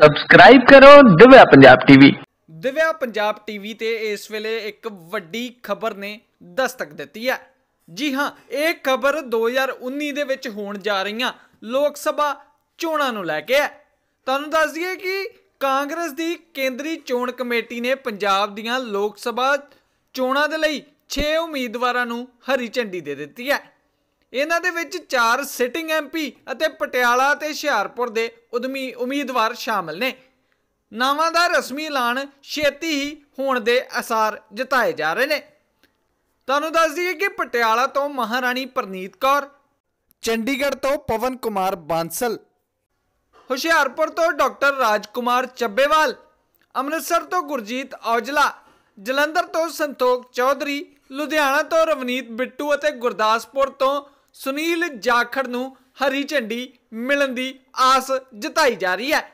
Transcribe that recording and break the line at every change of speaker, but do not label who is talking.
Subscribe ਕਰੋ Divya Punjab TV.
Divya Punjab TV ਤੇ ਇਸ ਵੇਲੇ ਇੱਕ ਵੱਡੀ ਖਬਰ ਨੇ ਦਸਤਕ ਦਿੱਤੀ ਹੈ। ਜੀ ਹਾਂ, ਇਹ ਖਬਰ 2019 ਦੇ ਵਿੱਚ ਹੋਣ ਜਾ ਰਹੀਆਂ ਲੋਕ ਸਭਾ ਚੋਣਾਂ ਨੂੰ ਲੈ ਕੇ ਹੈ। ਤੁਹਾਨੂੰ ਦੱਸ ਦਈਏ ਕਿ ਕਾਂਗਰਸ ਦੀ ਕੇਂਦਰੀ ਚੋਣ ਕਮੇਟੀ ਨੇ ਪੰਜਾਬ ਦੀਆਂ ਲੋਕ ਸਭਾ ਚੋਣਾਂ ਦੇ ਲਈ 6 ਉਮੀਦਵਾਰਾਂ ਨੂੰ ਹਰੀ ਝੰਡੀ ਦੇ ਦਿੱਤੀ ਹੈ। ਇਹਨਾਂ ਦੇ ਵਿੱਚ ਚਾਰ ਸਿਟਿੰਗ ਐਮਪੀ ਅਤੇ ਪਟਿਆਲਾ ਤੇ ਹੁਸ਼ਿਆਰਪੁਰ ਦੇ ਉਦਮੀ ਉਮੀਦਵਾਰ ਸ਼ਾਮਲ ਨੇ। ਨਾਵਾਂ ਦਾ ਰਸਮੀ ਐਲਾਨ ਛੇਤੀ ਹੀ ਹੋਣ ਦੇ ਅਸਾਰ ਜਤਾਏ ਜਾ ਰਹੇ ਨੇ। ਤੁਹਾਨੂੰ ਦੱਸ ਦਈਏ ਕਿ ਪਟਿਆਲਾ ਤੋਂ ਮਹਾਰਾਣੀ ਪ੍ਰਨੀਤ ਕੌਰ, ਚੰਡੀਗੜ੍ਹ ਤੋਂ ਪਵਨ ਕੁਮਾਰ ਬਾਂਸਲ, ਹੁਸ਼ਿਆਰਪੁਰ ਤੋਂ ਡਾਕਟਰ ਰਾਜਕੁਮਾਰ ਚੱਬੇਵਾਲ, ਅੰਮ੍ਰਿਤਸਰ ਤੋਂ ਗੁਰਜੀਤ ਔਜਲਾ, ਜਲੰਧਰ ਤੋਂ ਸੰਤੋਖ ਚੌਧਰੀ, ਲੁਧਿਆਣਾ ਤੋਂ ਰਵਨੀਤ ਬਿੱਟੂ ਅਤੇ ਗੁਰਦਾਸਪੁਰ ਤੋਂ ਸੁਨੀਲ ਜਾਖੜ ਨੂੰ ਹਰੀ ਝੰਡੀ ਮਿਲਣ ਦੀ ਆਸ ਜਤਾਈ ਜਾ ਰਹੀ ਹੈ।